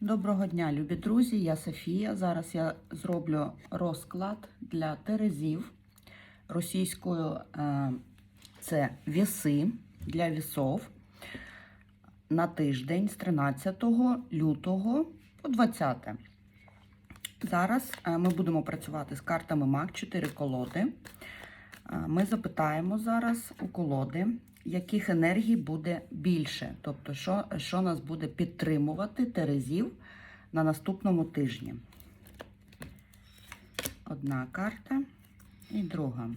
Доброго дня, любі друзі! Я Софія. Зараз я зроблю розклад для терезів. Російською е, це віси для вісов на тиждень з 13 лютого по 20. Зараз е, ми будемо працювати з картами МАК 4 колоди. Е, Ми запитаємо зараз у колоди, яких енергій буде більше, тобто, що, що нас буде підтримувати Терезів на наступному тижні. Одна карта і друга.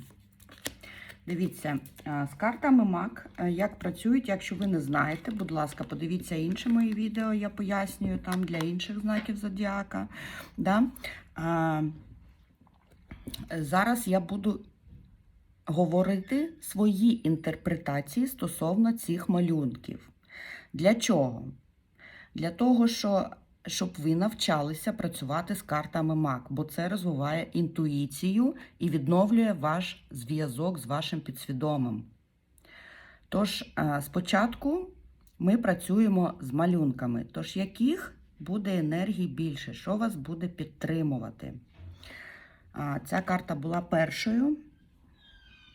Дивіться, з картами МАК, як працюють, якщо ви не знаєте, будь ласка, подивіться інші мої відео, я пояснюю там для інших знаків зодіака. Да? А, Зараз я буду говорити свої інтерпретації стосовно цих малюнків. Для чого? Для того, що, щоб ви навчалися працювати з картами МАК, бо це розвиває інтуїцію і відновлює ваш зв'язок з вашим підсвідомим. Тож, е, спочатку ми працюємо з малюнками. Тож, яких буде енергій більше, що вас буде підтримувати? Ця карта була першою.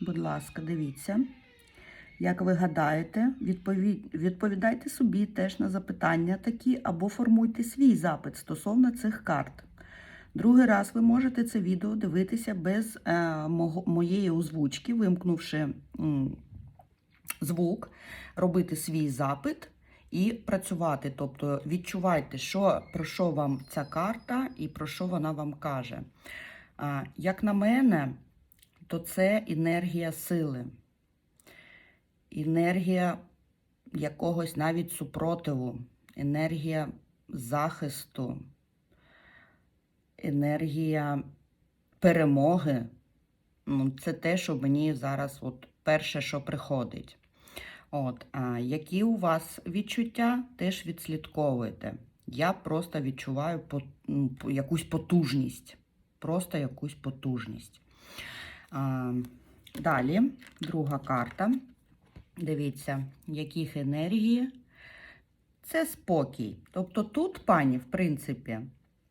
Будь ласка, дивіться. Як ви гадаєте, відповідайте собі теж на запитання такі, або формуйте свій запит стосовно цих карт. Другий раз ви можете це відео дивитися без е, моєї озвучки, вимкнувши звук, робити свій запит і працювати. Тобто відчувайте, що, про що вам ця карта і про що вона вам каже. Як на мене, то це енергія сили, енергія якогось навіть супротиву, енергія захисту, енергія перемоги. Ну, це те, що мені зараз от перше, що приходить. От, а які у вас відчуття, теж відслідковуйте. Я просто відчуваю по, ну, якусь потужність. Просто якусь потужність. А, далі, друга карта. Дивіться, яких енергії. Це спокій. Тобто тут пані, в принципі,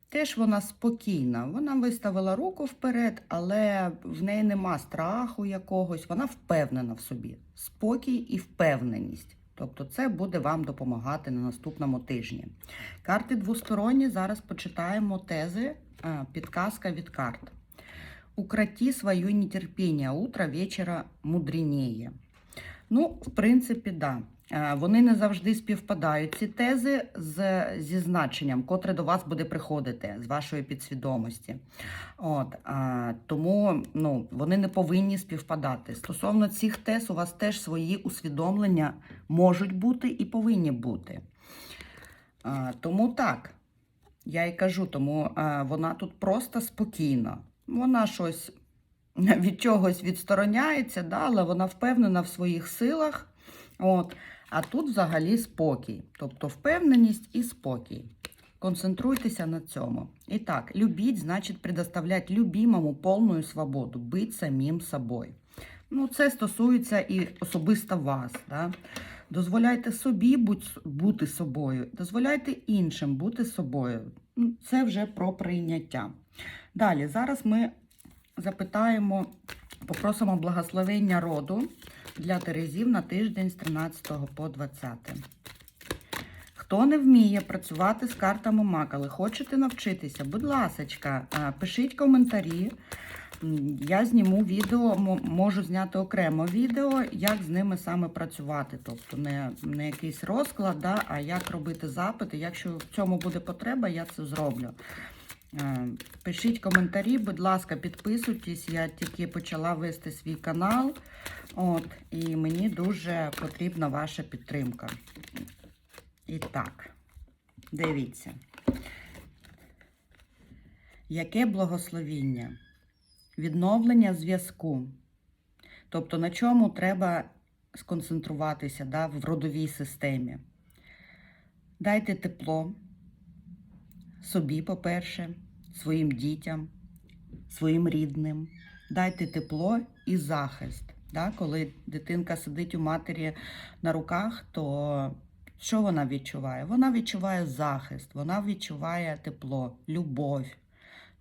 теж вона спокійна. Вона виставила руку вперед, але в неї нема страху якогось, вона впевнена в собі. Спокій і впевненість. Тобто це буде вам допомагати на наступному тижні. Карти двосторонні. Зараз почитаємо тези, підказка від карт. Укроти своє нетерпіння, утро вечора мудренее. Ну, в принципі, да. Е, Вони не завжди співпадають ці тези з, зі значенням, котре до вас буде приходити з вашої підсвідомості. От, а, тому ну, вони не повинні співпадати. Стосовно цих тез, у вас теж свої усвідомлення можуть бути і повинні бути. А, тому так, я і кажу, тому а, вона тут просто спокійна. Вона щось від чогось відстороняється, да, але вона впевнена в своїх силах. От. А тут взагалі спокій. Тобто впевненість і спокій. Концентруйтеся на цьому. І так, любіть, значить, предоставлять любимому повну свободу, бути самим собою. Ну, це стосується і особисто вас. Да? Дозволяйте собі бути собою, дозволяйте іншим бути собою. Це вже про прийняття. Далі, зараз ми запитаємо, попросимо благословення роду для Терезів на тиждень з 13 по 20. Хто не вміє працювати з картами МАК, але хочете навчитися, будь ласочка, е, пишіть коментарі. Я зніму відео, можу зняти окремо відео, як з ними саме працювати. Тобто не, не якийсь розклад, да, а як робити запити. Якщо в цьому буде потреба, я це зроблю. Е, Пишіть коментарі, будь ласка, підписуйтесь. Я тільки почала вести свій канал. От, і мені дуже потрібна ваша підтримка. І так, дивіться. Яке благословіння? Відновлення зв'язку. Тобто, на чому треба сконцентруватися да, в родовій системі. Дайте тепло собі, по-перше, своїм дітям, своїм рідним. Дайте тепло і захист. Да? Коли дитинка сидить у матері на руках, то Що вона відчуває? Вона відчуває захист, вона відчуває тепло, любов.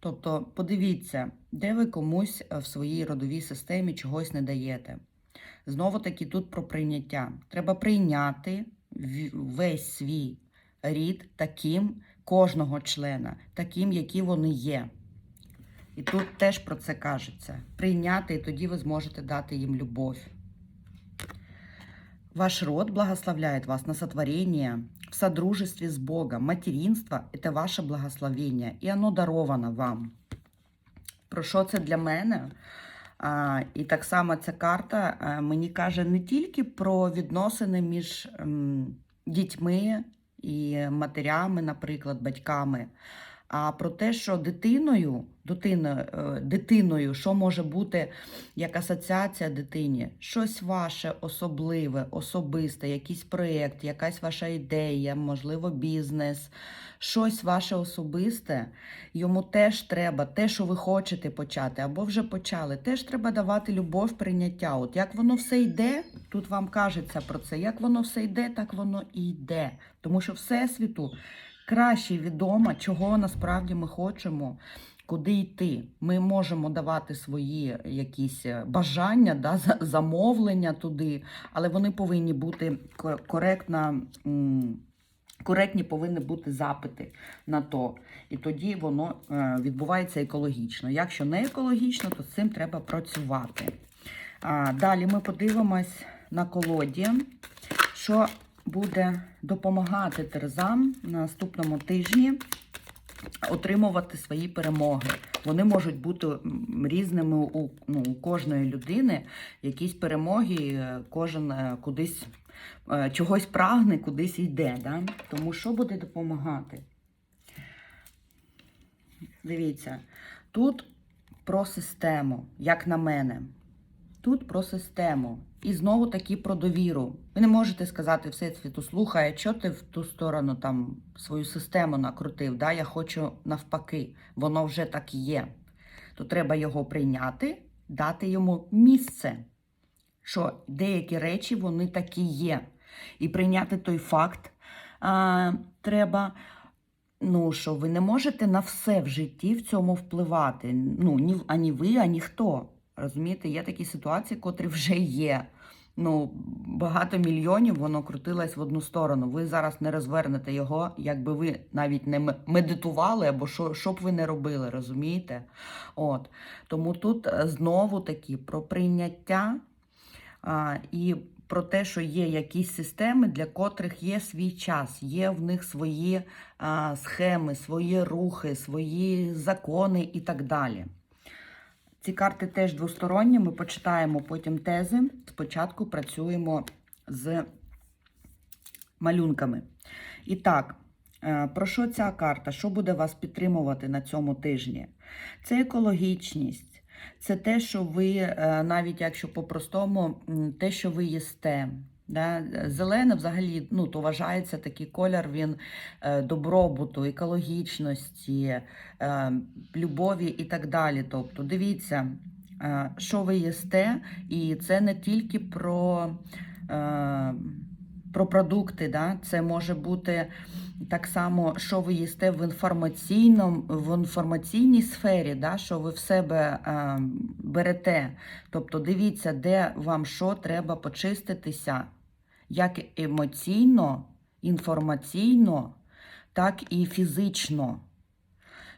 Тобто, подивіться, де ви комусь в своїй родовій системі чогось не даєте. Знову таки тут про прийняття. Треба прийняти весь свій рід таким, кожного члена, таким, які вони є. І тут теж про це кажеться. Прийняти, і тоді ви зможете дати їм любов. Ваш род благословляет вас на сотворение в содружестве с Богом. Материнство – это ваше благословення, і оно даровано вам. Про що це для мене? А, і так само ця карта мені каже не тільки про відносини між дітьми і матерями, наприклад, батьками, а про те, що дитиною, дитиною, е, дитиною, що може бути як асоціація дитині, щось ваше особливе, особисте, якийсь проєкт, якась ваша ідея, можливо, бізнес, щось ваше особисте, йому теж треба, те, що ви хочете почати, або вже почали, теж треба давати любов, прийняття. От як воно все йде, тут вам кажеться про це, як воно все йде, так воно і йде. Тому що Всесвіту краще відомо, чого насправді ми хочемо. Куди йти? Ми можемо давати свої якісь е, бажання, да, замовлення туди, але вони повинні бути коректно, коректні повинні бути запити на то. І тоді воно е, відбувається екологічно. Якщо не екологічно, то з цим треба працювати. Далі ми подивимось на колоді, що буде допомагати терзам на наступному тижні отримувати свої перемоги. Вони можуть бути різними у, ну, у кожної людини. Якісь перемоги, е, кожен е, кудись е, чогось прагне, кудись йде. Да? Тому що буде допомагати? Дивіться, тут про систему, як на мене. Тут про систему. І знову таки про довіру. Ви не можете сказати Всесвіту, слухай, а що ти в ту сторону там свою систему накрутив? Да? Я хочу навпаки, воно вже так є. То треба його прийняти, дати йому місце, що деякі речі вони такі є. І прийняти той факт а, треба, ну, що ви не можете на все в житті в цьому впливати. Ну, ні, ані ви, ані хто. Розумієте, є такі ситуації, котрі вже є. Ну, багато мільйонів воно крутилось в одну сторону. Ви зараз не розвернете його, якби ви навіть не медитували, або що, що б ви не робили, розумієте? От. Тому тут е, знову таки про прийняття а, і про те, що є якісь системи, для котрих є свій час, є в них свої а, схеми, свої рухи, свої закони і так далі. Ці карти теж двосторонні. Ми почитаємо потім тези. Спочатку працюємо з малюнками. І так, е, про що ця карта? Що буде вас підтримувати на цьому тижні? Це екологічність, це те, що ви, е, навіть якщо по-простому, те, що ви їсте. Да? Зелене взагалі ну, то вважається такий колір він е, добробуту, екологічності, е, любові і так далі. Тобто, дивіться, е, що ви їсте, і це не тільки про, про продукти, да? це може бути так само, що ви їсте в інформаційному, в інформаційній сфері, да? що ви в себе берете. Тобто, дивіться, де вам що треба почиститися, як емоційно, інформаційно, так і фізично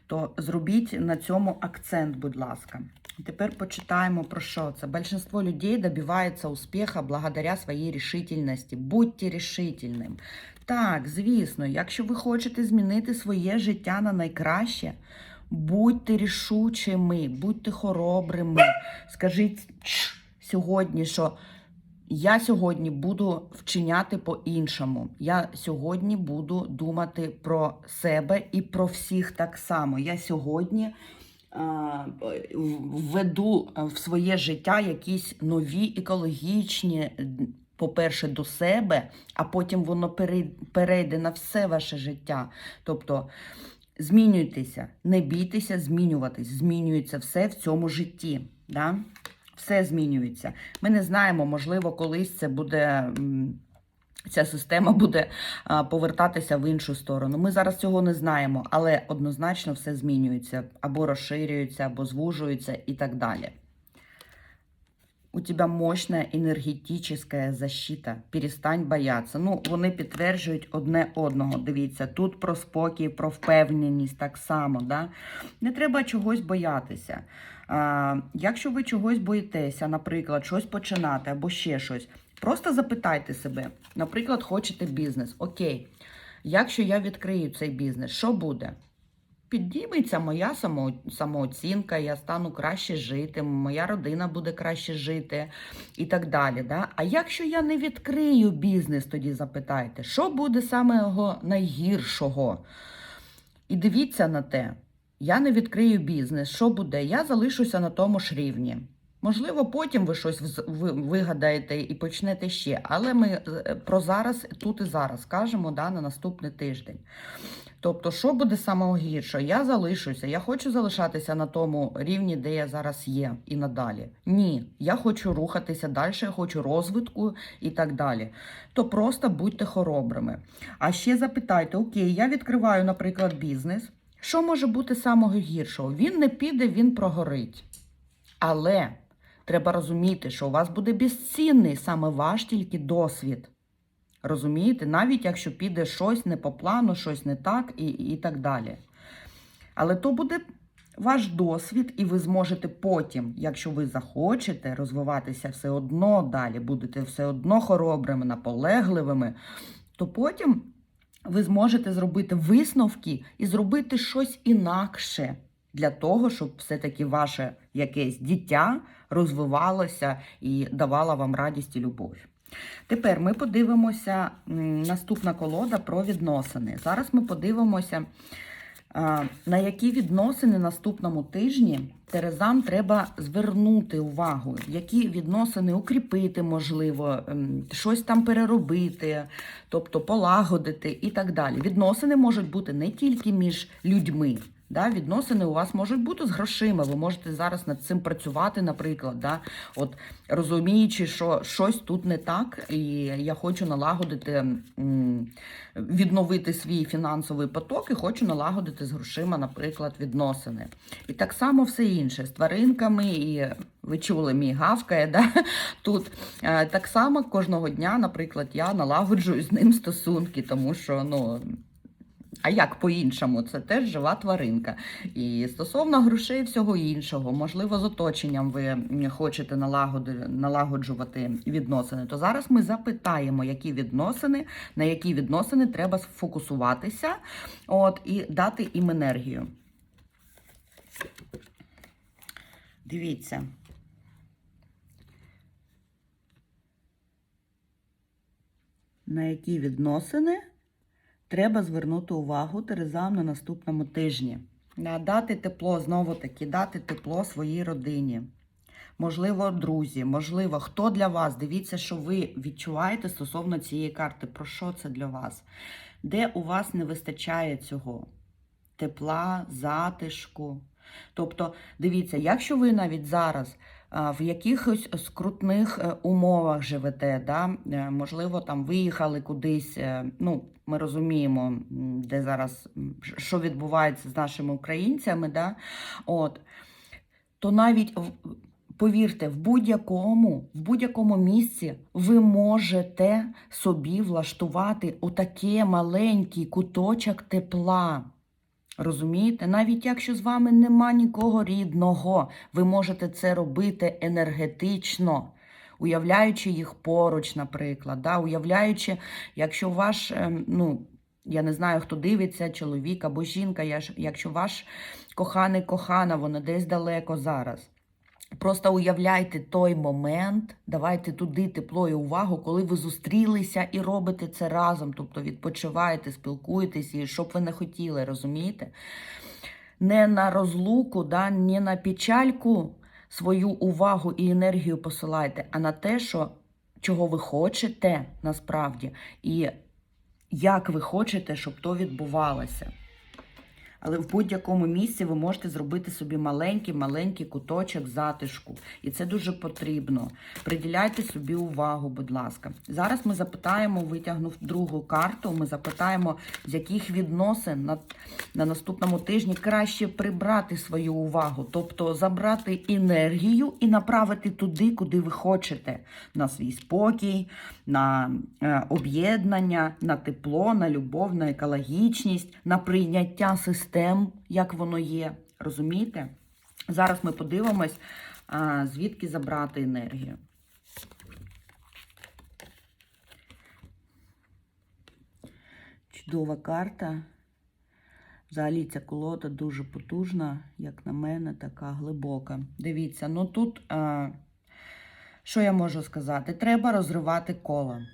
то зробіть на цьому акцент, будь ласка. Тепер почитаємо про що це. Большинство людей добивається успіха благодаря своїй рішительності. Будьте рішительним. Так, звісно, якщо ви хочете змінити своє життя на найкраще, будьте рішучими, будьте хоробрими. Скажіть сьогодні, що я сьогодні буду вчиняти по-іншому. Я сьогодні буду думати про себе і про всіх так само. Я сьогодні а, введу в своє життя якісь нові екологічні, по-перше, до себе, а потім воно перейде на все ваше життя. Тобто змінюйтеся, не бійтеся змінюватись. Змінюється все в цьому житті. Да? Все змінюється. Ми не знаємо, можливо, колись це буде ця система буде повертатися в іншу сторону. Ми зараз цього не знаємо, але однозначно все змінюється або розширюється, або звужується і так далі. У тебе мощна енергетична защита. Перестань боятися. Ну, вони підтверджують одне одного. Дивіться, тут про спокій, про впевненість так само. Да? Не треба чогось боятися. А, якщо ви чогось боїтеся, наприклад, щось починати або ще щось, просто запитайте себе, наприклад, хочете бізнес. Окей, якщо я відкрию цей бізнес, що буде? Підніметься моя само, самооцінка, я стану краще жити, моя родина буде краще жити і так далі. Да? А якщо я не відкрию бізнес, тоді запитайте, що буде самого найгіршого? І дивіться на те, я не відкрию бізнес, що буде? Я залишуся на тому ж рівні. Можливо, потім ви щось вигадаєте і почнете ще, але ми е, про зараз, тут і зараз кажемо да, на наступний тиждень. Тобто, що буде самого гіршого? Я залишуся, я хочу залишатися на тому рівні, де я зараз є, і надалі. Ні, я хочу рухатися далі, я хочу розвитку і так далі. То просто будьте хоробрими. А ще запитайте: окей, я відкриваю, наприклад, бізнес. Що може бути самого гіршого? Він не піде, він прогорить. Але треба розуміти, що у вас буде безцінний саме ваш тільки досвід. Розумієте? Навіть якщо піде щось не по плану, щось не так і, і так далі. Але то буде ваш досвід, і ви зможете потім, якщо ви захочете розвиватися все одно далі, будете все одно хоробрими, наполегливими, то потім ви зможете зробити висновки і зробити щось інакше для того, щоб все-таки ваше якесь дитя розвивалося і давало вам радість і любов. Тепер ми подивимося наступна колода про відносини. Зараз ми подивимося, на які відносини наступному тижні Терезам треба звернути увагу, які відносини укріпити, можливо, ем, щось там переробити, тобто полагодити і так далі. Відносини можуть бути не тільки між людьми. Да, відносини у вас можуть бути з грошима. Ви можете зараз над цим працювати, наприклад, да, от розуміючи, що щось тут не так, і я хочу налагодити, відновити свій фінансовий поток і хочу налагодити з грошима, наприклад, відносини. І так само все інше з тваринками, і ви чули, мій гавкає. Да? Тут Е, так само кожного дня, наприклад, я налагоджую з ним стосунки, тому що ну. А як по-іншому? Це теж жива тваринка. І стосовно грошей всього іншого, можливо, з оточенням ви хочете налагоджувати відносини, то зараз ми запитаємо, які відносини, на які відносини треба сфокусуватися от, і дати їм енергію. Дивіться. На які відносини треба звернути увагу Терезам на наступному тижні. Да, Дати тепло, знову таки, дати тепло своїй родині. Можливо, друзі, можливо, хто для вас? Дивіться, що ви відчуваєте стосовно цієї карти. Про що це для вас? Де у вас не вистачає цього? Тепла, затишку. Тобто, дивіться, якщо ви навіть зараз в якихось скрутних е, умовах живете, да? е, можливо, там виїхали кудись, е, ну, ми розуміємо, де зараз що відбувається з нашими українцями, да? От, то навіть повірте, в будь-якому, в будь-якому місці ви можете собі влаштувати отаке маленький куточок тепла. Розумієте? Навіть якщо з вами нема нікого рідного, ви можете це робити енергетично, уявляючи їх поруч, наприклад. Да? Уявляючи, якщо ваш, ем, ну, я не знаю, хто дивиться, чоловік або жінка, якщо ваш коханий кохана, вона десь далеко зараз. Просто уявляйте той момент, давайте туди тепло і увагу, коли ви зустрілися і робите це разом, тобто відпочиваєте, спілкуєтесь, і що б ви не хотіли, розумієте? Не на розлуку, да, не на печальку свою увагу і енергію посилайте, а на те, що, чого ви хочете насправді, і як ви хочете, щоб то відбувалося. Але в будь-якому місці ви можете зробити собі маленький-маленький куточок затишку. І це дуже потрібно. Приділяйте собі увагу, будь ласка. Зараз ми запитаємо, витягнув другу карту, ми запитаємо, з яких відносин на, на наступному тижні краще прибрати свою увагу, тобто забрати енергію і направити туди, куди ви хочете. На свій спокій, на е, об'єднання, на тепло, на любов, на екологічність, на прийняття систем, як воно є. Розумієте? Зараз ми подивимось, звідки забрати енергію. Чудова карта. Взагалі ця колода дуже потужна, як на мене, така глибока. Дивіться, ну тут, що я можу сказати? Треба розривати кола.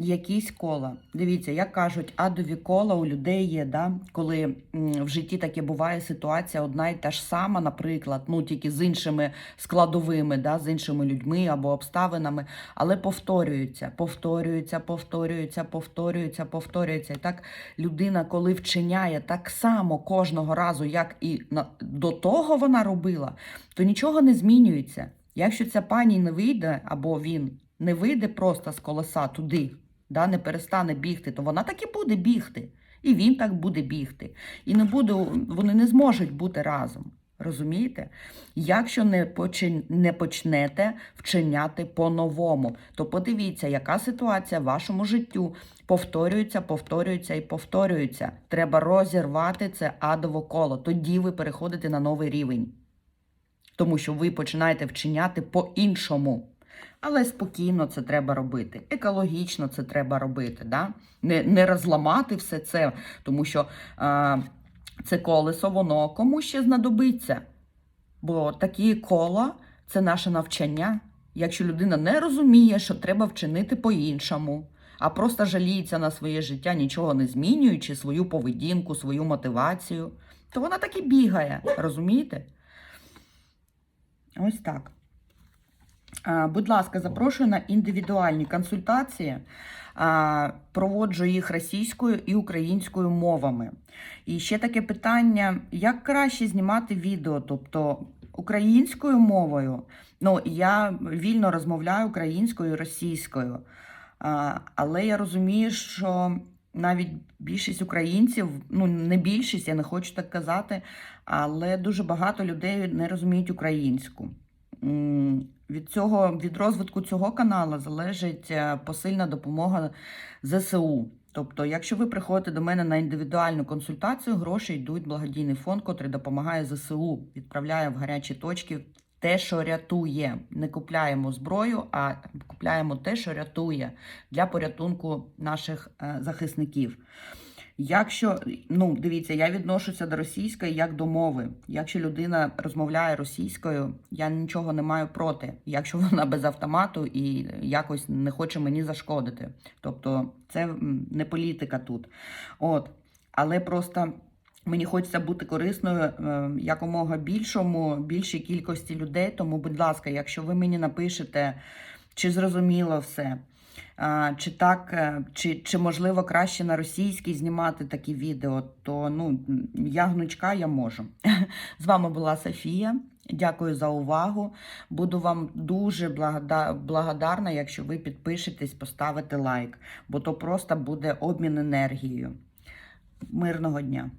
Якісь кола. Дивіться, як кажуть, адові кола у людей є, да? коли в житті таке буває ситуація одна і та ж сама, наприклад, ну тільки з іншими складовими, да? з іншими людьми або обставинами, але повторюються, повторюються, повторюються, повторюються, повторюються. І так людина, коли вчиняє так само кожного разу, як і на, до того вона робила, то нічого не змінюється. Якщо ця пані не вийде, або він не вийде просто з колеса туди, да, не перестане бігти, то вона так і буде бігти. І він так буде бігти. І не буде, вони не зможуть бути разом. Розумієте? Якщо не, почин, не почнете вчиняти по-новому, то подивіться, яка ситуація в вашому життю повторюється, повторюється і повторюється. Треба розірвати це адово коло. Тоді ви переходите на новий рівень. Тому що ви починаєте вчиняти по-іншому. Але спокійно це треба робити. Екологічно це треба робити. Да? Не, не розламати все це, тому що а, це колесо, воно кому ще знадобиться. Бо такі кола це наше навчання. Якщо людина не розуміє, що треба вчинити по-іншому, а просто жаліється на своє життя, нічого не змінюючи, свою поведінку, свою мотивацію, то вона так і бігає. Розумієте? Ось так. Будь ласка, запрошую на індивідуальні консультації. Проводжу їх російською і українською мовами. І ще таке питання: як краще знімати відео? Тобто українською мовою. Ну, я вільно розмовляю українською і російською. Але я розумію, що навіть більшість українців, ну не більшість, я не хочу так казати, але дуже багато людей не розуміють українську. Від цього, від розвитку цього каналу залежить е, посильна допомога ЗСУ. Тобто, якщо ви приходите до мене на індивідуальну консультацію, гроші йдуть в благодійний фонд, котрий допомагає ЗСУ, відправляє в гарячі точки те, що рятує. Не купляємо зброю, а купляємо те, що рятує для порятунку наших е, захисників. Якщо, ну, дивіться, я відношуся до російської як до мови. Якщо людина розмовляє російською, я нічого не маю проти, якщо вона без автомату і якось не хоче мені зашкодити. Тобто це не політика тут. От. Але просто мені хочеться бути корисною е, якомога більшому, більшій кількості людей. Тому, будь ласка, якщо ви мені напишете, чи зрозуміло все. Чи так, е, чи, чи можливо краще на російській знімати такі відео, то ну, я гнучка, я можу. З вами була Софія. Дякую за увагу. Буду вам дуже благодарна, якщо ви підпишетесь, поставите лайк, бо то просто буде обмін енергією. Мирного дня!